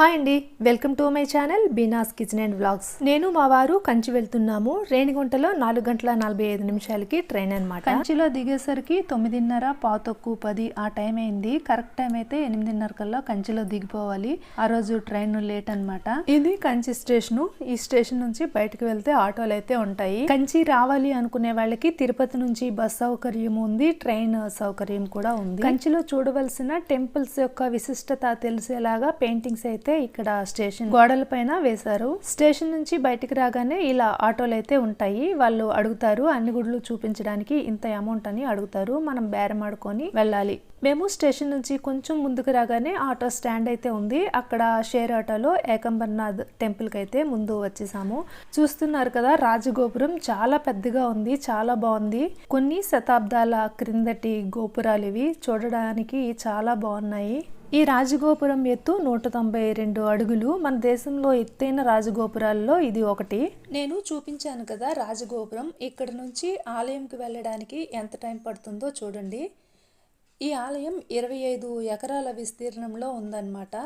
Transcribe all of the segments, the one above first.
Hi అండి. Welcome to my channel Beena's kitchen and vlogs. నేను మా వారు కంచి వెళ్తున్నాము. రేణిగుంటలో నాలుగు గంటల నలభై ఐదు నిమిషాలకి ట్రైన్ అనమాట కంచిలో దిగేసరికి తొమ్మిదిన్నర పాతొక్కు పది ఆ టైం అయింది. కరెక్ట్ టైం అయితే ఎనిమిదిన్నర కల్లా కంచిలో దిగిపోవాలి. ఆ రోజు ట్రైన్ లేట్ అన్నమాట. ఇది కంచి స్టేషన్. ఈ స్టేషన్ నుంచి బయటకు వెళ్తే ఆటోలు అయితే ఉంటాయి. కంచి రావాలి అనుకునే వాళ్ళకి తిరుపతి నుంచి బస్ సౌకర్యం ఉంది. ట్రైన్ సౌకర్యం కూడా ఉంది. కంచిలో చూడవలసిన టెంపుల్స్ యొక్క విశిష్టత తెలిసేలాగా పెయింటింగ్స్ అయితే ఇక్కడ స్టేషన్ గోడల పైన వేశారు. స్టేషన్ నుంచి బయటికి రాగానే ఇలా ఆటోలు అయితే ఉంటాయి. వాళ్ళు అడుగుతారు అన్ని గుడులు చూపించడానికి ఇంత అమౌంట్ అని అడుగుతారు. మనం బేరం ఆడుకొని వెళ్ళాలి. మేము స్టేషన్ నుంచి కొంచెం ముందుకు రాగానే ఆటో స్టాండ్ అయితే ఉంది. అక్కడ షేర్ ఆటోలో ఏకంబర్నాథ్ టెంపుల్కి అయితే ముందు వచ్చేసాము. చూస్తున్నారు కదా రాజగోపురం చాలా పెద్దగా ఉంది చాలా బాగుంది. కొన్ని శతాబ్దాల క్రిందటి గోపురాలు ఇవి. చూడడానికి చాలా బాగున్నాయి. ఈ రాజగోపురం ఎత్తు నూట తొంభై రెండు అడుగులు. మన దేశంలో ఎత్తైన రాజగోపురాల్లో ఇది ఒకటి. నేను చూపించాను కదా రాజగోపురం. ఇక్కడ నుంచి ఆలయంకి వెళ్ళడానికి ఎంత టైం పడుతుందో చూడండి. ఈ ఆలయం ఇరవై ఐదు ఎకరాల విస్తీర్ణంలో ఉందన్నమాట.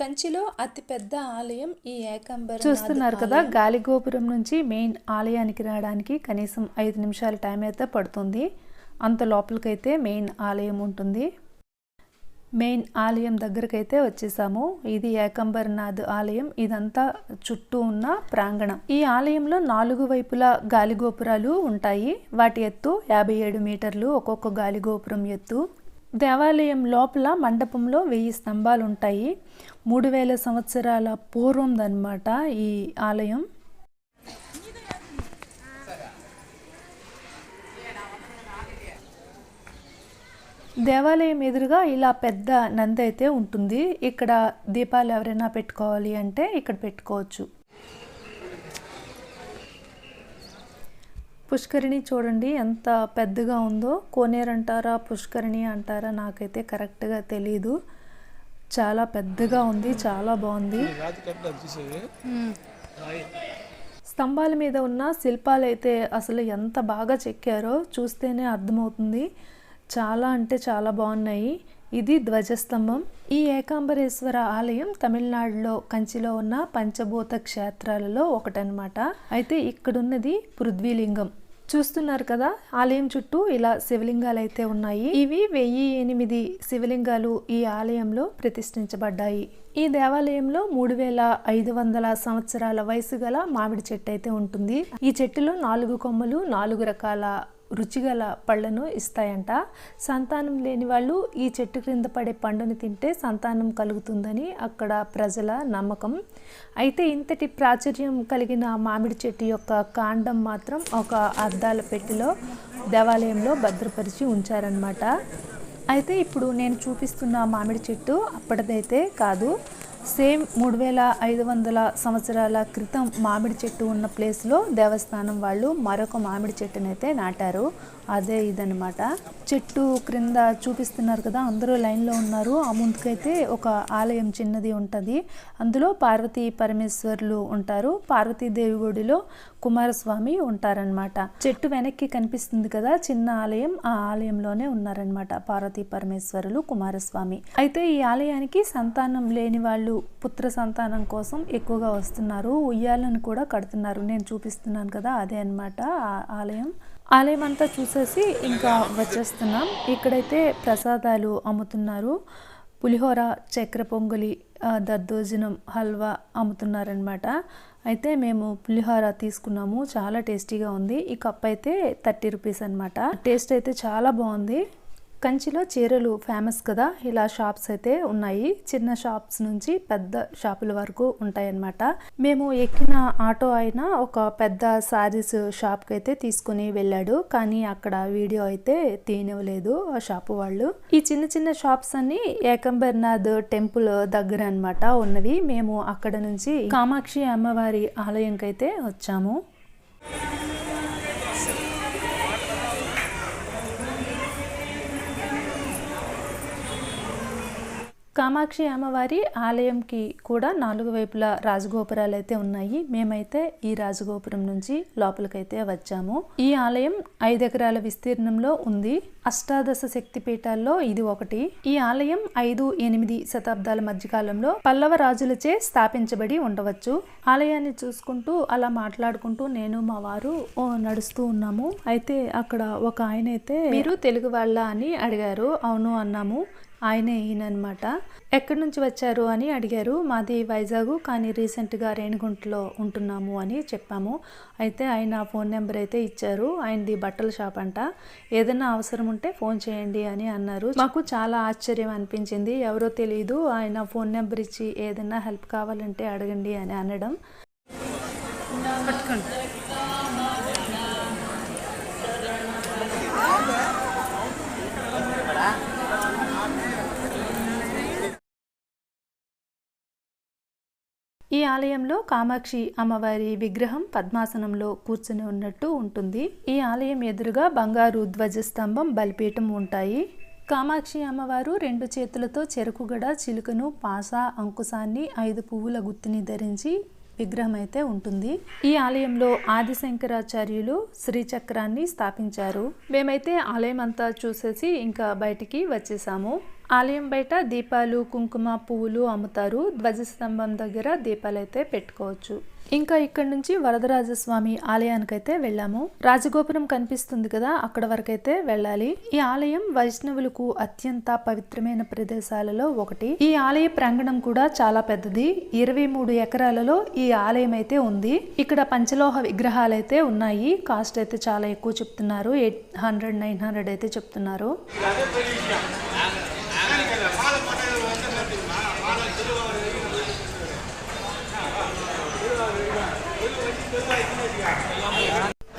కంచిలో అతి పెద్ద ఆలయం ఈ ఏకంబర్ చూస్తున్నారు కదా గాలి గోపురం నుంచి మెయిన్ ఆలయానికి రావడానికి కనీసం ఐదు నిమిషాల టైం అయితే పడుతుంది. అంత లోపలికైతే మెయిన్ ఆలయం ఉంటుంది. మెయిన్ ఆలయం దగ్గరకైతే వచ్చేసాము. ఇది ఏకంబర్నాథ్ ఆలయం. ఇదంతా చుట్టూ ఉన్న ప్రాంగణం. ఈ ఆలయంలో నాలుగు వైపులా గాలిగోపురాలు ఉంటాయి. వాటి ఎత్తు యాభై ఏడు మీటర్లు ఒక్కొక్క గాలిగోపురం ఎత్తు. దేవాలయం లోపల మండపంలో వెయ్యి స్తంభాలు ఉంటాయి మూడు వేల సంవత్సరాల పూర్వందన్నమాట ఈ ఆలయం. దేవాలయం ఎదురుగా ఇలా పెద్ద నంది అయితే ఉంటుంది. ఇక్కడ దీపాలు ఎవరైనా పెట్టుకోవాలి అంటే ఇక్కడ పెట్టుకోవచ్చు. పుష్కరిణి చూడండి ఎంత పెద్దగా ఉందో. కోనేరు అంటారా పుష్కరిణి అంటారా నాకైతే కరెక్ట్గా తెలీదు. చాలా పెద్దగా ఉంది చాలా బాగుంది. స్తంభాల మీద ఉన్న శిల్పాలు అయితే అసలు ఎంత బాగా చెక్కారో చూస్తేనే అర్థమవుతుంది. చాలా అంటే చాలా బాగున్నాయి. ఇది ధ్వజస్తంభం. ఈ ఏకాంబరేశ్వర ఆలయం తమిళనాడులో కంచిలో ఉన్న పంచభూత క్షేత్రాలలో ఒకటనమాట అయితే ఇక్కడున్నది పృథ్వీలింగం. చూస్తున్నారు కదా ఆలయం చుట్టూ ఇలా శివలింగాలు అయితే ఉన్నాయి. ఇవి వెయ్యి ఎనిమిది శివలింగాలు ఈ ఆలయంలో ప్రతిష్ఠించబడ్డాయి. ఈ దేవాలయంలో మూడు వేల ఐదు వందల సంవత్సరాల వయసు గల మామిడి చెట్టు అయితే ఉంటుంది. ఈ చెట్టులో నాలుగు కొమ్మలు నాలుగు రకాల రుచిగల పళ్ళను ఇస్తాయంట. సంతానం లేని వాళ్ళు ఈ చెట్టు క్రింద పడే పండుని తింటే సంతానం కలుగుతుందని అక్కడ ప్రజల నమ్మకం. అయితే ఇంతటి ప్రాచుర్యం కలిగిన మామిడి చెట్టు యొక్క కాండం మాత్రం ఒక అద్దాల పెట్టిలో దేవాలయంలో భద్రపరిచి ఉంచారనమాట అయితే ఇప్పుడు నేను చూపిస్తున్న మామిడి చెట్టు అప్పటిదైతే కాదు. సేమ్ మూడు వేల ఐదు వందల సంవత్సరాల క్రితం మామిడి చెట్టు ఉన్న ప్లేస్లో దేవస్థానం వాళ్ళు మరొక మామిడి చెట్టునైతే నాటారు. అదే ఇదనమాట చెట్టు క్రింద చూపిస్తున్నారు కదా అందరూ లైన్లో ఉన్నారు. ఆ ముందుకైతే ఒక ఆలయం చిన్నది ఉంటుంది. అందులో పార్వతీ పరమేశ్వర్లు ఉంటారు. పార్వతీదేవి గుడిలో కుమారస్వామి ఉంటారనమాట చెట్టు వెనక్కి కనిపిస్తుంది కదా చిన్న ఆలయం. ఆ ఆలయంలోనే ఉన్నారనమాట పార్వతీ పరమేశ్వరులు కుమారస్వామి. అయితే ఈ ఆలయానికి సంతానం లేని వాళ్ళు పుత్ర సంతానం కోసం ఎక్కువగా వస్తున్నారు. ఉయ్యాలను కూడా కడుతున్నారు. నేను చూపిస్తున్నాను కదా అదే అనమాట ఆలయం. ఆలయం అంతా చూసేసి ఇంకా వచ్చేస్తున్నాం. ఇక్కడైతే ప్రసాదాలు అమ్ముతున్నారు. పులిహోర చక్కెర పొంగలి దద్దోజనం హల్వా అమ్ముతున్నారనమాట అయితే మేము పులిహోర తీసుకున్నాము. చాలా టేస్టీగా ఉంది. ఈ కప్ అయితే థర్టీ రూపీస్ అనమాట టేస్ట్ అయితే చాలా బాగుంది. కంచిలో చీరలు ఫేమస్ కదా. ఇలా షాప్స్ అయితే ఉన్నాయి. చిన్న షాప్స్ నుంచి పెద్ద షాపుల వరకు ఉంటాయన్నమాట. మేము ఎక్కిన ఆటో అయినా ఒక పెద్ద సారీస్ షాప్కి అయితే తీసుకుని వెళ్ళాడు. కానీ అక్కడ వీడియో అయితే తీయనివ్వలేదు ఆ షాపు వాళ్ళు. ఈ చిన్న చిన్న షాప్స్ అన్ని ఏకంబర్నాథ్ టెంపుల్ దగ్గర అనమాట ఉన్నవి మేము అక్కడ నుంచి కామాక్షి అమ్మవారి ఆలయంకైతే వచ్చాము. కామాక్షి అమ్మవారి ఆలయంకి కూడా నాలుగు వైపులా రాజగోపురాలు అయితే ఉన్నాయి. మేమైతే ఈ రాజగోపురం నుంచి లోపలికైతే వచ్చాము. ఈ ఆలయం ఐదు ఎకరాల విస్తీర్ణంలో ఉంది. అష్టాదశ శక్తి పీఠాల్లో ఇది ఒకటి. ఈ ఆలయం ఐదు ఎనిమిది శతాబ్దాల మధ్యకాలంలో పల్లవ రాజులచే స్థాపించబడి ఉండవచ్చు. ఆలయాన్ని చూసుకుంటూ అలా మాట్లాడుకుంటూ నేను మా వారు నడుస్తూ ఉన్నాము. అయితే అక్కడ ఒక ఆయన అయితే మీరు తెలుగు వాళ్ళ అని అడిగారు. అవును అన్నాము. ఆయనే ఈయనమాట ఎక్కడి నుంచి వచ్చారు అని అడిగారు. మాది వైజాగ్ కానీ రీసెంట్గా రేణిగుంటలో ఉంటున్నాము అని చెప్పాము. అయితే ఆయన ఫోన్ నెంబర్ అయితే ఇచ్చారు. ఆయనది బట్టల షాప్ అంట. ఏదైనా అవసరం ఉంటే ఫోన్ చేయండి అని అన్నారు. మాకు చాలా ఆశ్చర్యం అనిపించింది. ఎవరో తెలియదు ఆయన ఫోన్ నెంబర్ ఇచ్చి ఏదైనా హెల్ప్ కావాలంటే అడగండి అని అనడం. ఈ ఆలయంలో కామాక్షి అమ్మవారి విగ్రహం పద్మాసనంలో కూర్చుని ఉన్నట్టు ఉంటుంది. ఈ ఆలయం ఎదురుగా బంగారు ధ్వజస్తంభం బలిపీఠం ఉంటాయి. కామాక్షి అమ్మవారు రెండు చేతులతో చెరుకుగడ చిలుకను పాస అంకుశాన్ని ఐదు పువ్వుల గుత్తిని ధరించి విగ్రహం అయితే ఉంటుంది. ఈ ఆలయంలో ఆదిశంకరాచార్యులు శ్రీచక్రాన్ని స్థాపించారు. మేమైతే ఆలయం అంతా చూసేసి ఇంకా బయటికి వచ్చేసాము. ఆలయం బయట దీపాలు కుంకుమ పువ్వులు అమ్ముతారు. ధ్వజస్తంభం దగ్గర దీపాలు అయితే పెట్టుకోవచ్చు. ఇంకా ఇక్కడ నుంచి వరదరాజస్వామి ఆలయానికైతే వెళ్ళాము. రాజగోపురం కనిపిస్తుంది కదా అక్కడ వరకైతే వెళ్ళాలి. ఈ ఆలయం వైష్ణవులకు అత్యంత పవిత్రమైన ప్రదేశాలలో ఒకటి. ఈ ఆలయ ప్రాంగణం కూడా చాలా పెద్దది. ఇరవై మూడు ఎకరాలలో ఈ ఆలయం అయితే ఉంది. ఇక్కడ పంచలోహ విగ్రహాలు అయితే ఉన్నాయి. కాస్ట్ అయితే చాలా ఎక్కువ చెప్తున్నారు. ఎయిట్ హండ్రెడ్ నైన్ హండ్రెడ్ అయితే చెప్తున్నారు.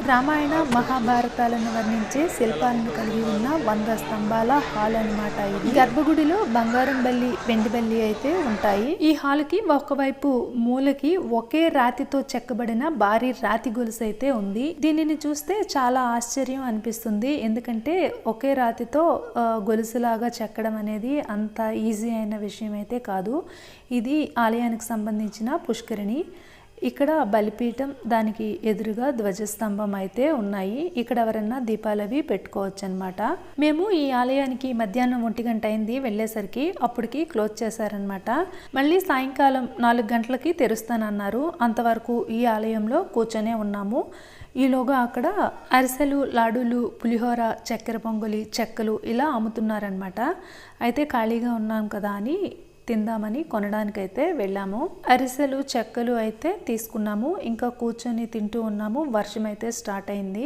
రామాయణ మహాభారతాలను వర్ణించే శిల్పాలను కలిగి ఉన్న వంద స్తంభాల హాల్ అన్నమాట ఇది. గర్భగుడిలో బంగారం బల్లి వెండి బల్లి అయితే ఉంటాయి. ఈ హాల్కి ఒకవైపు మూలకి ఒకే రాతితో చెక్కబడిన భారీ రాతి గొలుసు అయితే ఉంది. దీనిని చూస్తే చాలా ఆశ్చర్యం అనిపిస్తుంది. ఎందుకంటే ఒకే రాతితో గొలుసులాగా చెక్కడం అనేది అంత ఈజీ అయిన విషయం అయితే కాదు. ఇది ఆలయానికి సంబంధించిన పుష్కరిణి. ఇక్కడ బలిపీఠం దానికి ఎదురుగా ధ్వజస్తంభం అయితే ఉన్నాయి. ఇక్కడ ఎవరన్నా దీపాలవి పెట్టుకోవచ్చు అనమాట మేము ఈ ఆలయానికి మధ్యాహ్నం ఒంటి గంట అయింది వెళ్ళేసరికి అప్పటికి క్లోజ్ చేశారనమాట మళ్ళీ సాయంకాలం నాలుగు గంటలకి తెరుస్తానన్నారు. అంతవరకు ఈ ఆలయంలో కూర్చొనే ఉన్నాము. ఈలోగా అక్కడ అరిసెలు లాడులు పులిహోర చక్కెర పొంగలి చెక్కలు ఇలా అమ్ముతున్నారనమాట అయితే ఖాళీగా ఉన్నాం కదా అని తిందామని కొనడానికైతే వెళ్ళాము. అరిసెలు చెక్కలు అయితే తీసుకున్నాము. ఇంకా కూర్చొని తింటూ ఉన్నాము. వర్షం అయితే స్టార్ట్ అయింది.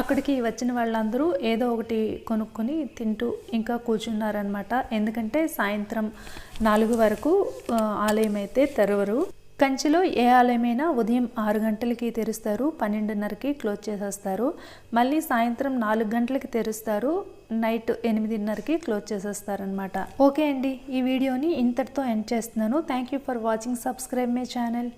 అక్కడికి వచ్చిన వాళ్ళందరూ ఏదో ఒకటి కొనుక్కొని తింటూ ఇంకా కూర్చున్నారనమాట ఎందుకంటే సాయంత్రం నాలుగు వరకు ఆలయం అయితే తెరవరు. కంచిలో ఏ ఆలయమైనా ఉదయం ఆరు గంటలకి తెరుస్తారు పన్నెండున్నరకి క్లోజ్ చేసేస్తారు. మళ్ళీ సాయంత్రం నాలుగు గంటలకి తెరుస్తారు నైట్ ఎనిమిదిన్నరకి క్లోజ్ చేసేస్తారనమాట ఓకే అండి ఈ వీడియోని ఇంతటితో ఎండ్ చేస్తున్నాను. Thank you for watching subscribe my channel